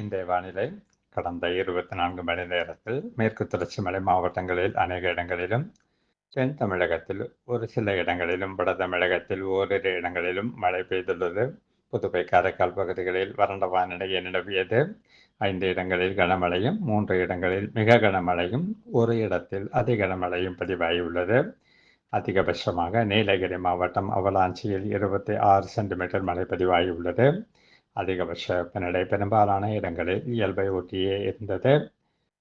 இன்றைய வானிலை கடந்த இருபத்தி நான்கு மணி நேரத்தில் மேற்கு தொடர்ச்சி மலை மாவட்டங்களில் அநேக இடங்களிலும் தென் தமிழகத்தில் ஒரு சில இடங்களிலும் வட தமிழகத்தில் ஓரிரு இடங்களிலும் மழை பெய்துள்ளது. புதுவை காரைக்கால் பகுதிகளில் வறண்ட வானிலையை நிலவியது. ஐந்து இடங்களில் கனமழையும் மூன்று இடங்களில் மிக கனமழையும் ஒரு இடத்தில் அதி கனமழையும் பதிவாகியுள்ளது. அதிகபட்சமாக நீலகிரி மாவட்டம் அவலாஞ்சியில் இருபத்தி ஆறு சென்டிமீட்டர் மழை பதிவாகியுள்ளது. அதிகபட்ச வெப்பநிலை பெரும்பாலான இடங்களில் இயல்பை ஒட்டியே இருந்தது.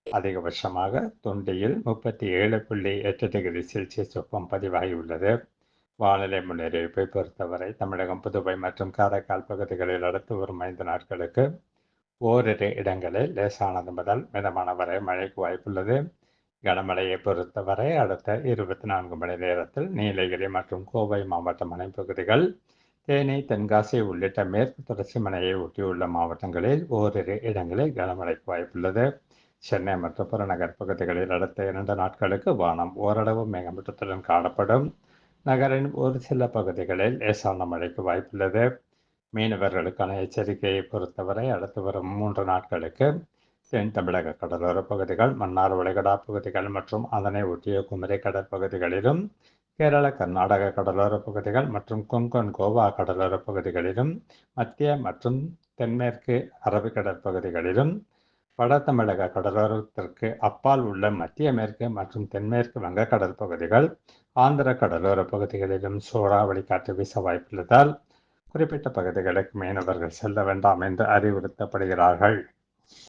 அதிகபட்சமாக தொண்டியில் முப்பத்தி ஏழு புள்ளி எட்டு டிகிரி செல்சியஸ் வெப்பம் பதிவாகியுள்ளது. வானிலை முன்னறிவிப்பை பொறுத்தவரை தமிழகம் புதுவை மற்றும் காரைக்கால் பகுதிகளில் அடுத்து வரும் ஐந்து நாட்களுக்கு ஓரிரு இடங்களில் லேசானது முதல் மிதமான வரை மழைக்கு வாய்ப்புள்ளது. கனமழையை பொறுத்தவரை அடுத்த இருபத்தி நான்கு மணி நேரத்தில் நீலகிரி மற்றும் கோவை மாவட்ட மலைப்பகுதிகள் தேனி தென்காசி உள்ளிட்ட மேற்கு தொடர்ச்சி மலையை ஒட்டியுள்ள மாவட்டங்களில் ஓரிரு இடங்களில் கனமழைக்கு வாய்ப்புள்ளது. சென்னை மற்றும் புறநகர் பகுதிகளில் அடுத்த இரண்டு நாட்களுக்கு வானம் ஓரளவு மேகமூட்டத்துடன் காணப்படும். நகரின் ஒரு சில பகுதிகளில் லேசான மழைக்கு வாய்ப்புள்ளது. மீனவர்களுக்கான எச்சரிக்கையை பொறுத்தவரை அடுத்து வரும் மூன்று நாட்களுக்கு தென் தமிழக கடலோர பகுதிகள் மன்னார் வளைகுடா பகுதிகள் மற்றும் அதனை ஒட்டிய குமரி கடற்பகுதிகளிலும் கேரள கர்நாடக கடலோர பகுதிகள் மற்றும் கொங்கன் கோவா கடலோரப் பகுதிகளிலும் மத்திய மற்றும் தென்மேற்கு அரபிக்கடல் பகுதிகளிலும் வட தமிழக கடலோரத்திற்கு அப்பால் உள்ள மத்திய மேற்கு மற்றும் தென்மேற்கு வங்கக்கடல் பகுதிகள் ஆந்திர கடலோரப் பகுதிகளிலும் சூறாவளி காற்று வீச வாய்ப்புள்ளதால் குறிப்பிட்ட பகுதிகளுக்கு மீனவர்கள் செல்ல வேண்டாம் என்று அறிவுறுத்தப்படுகிறார்கள்.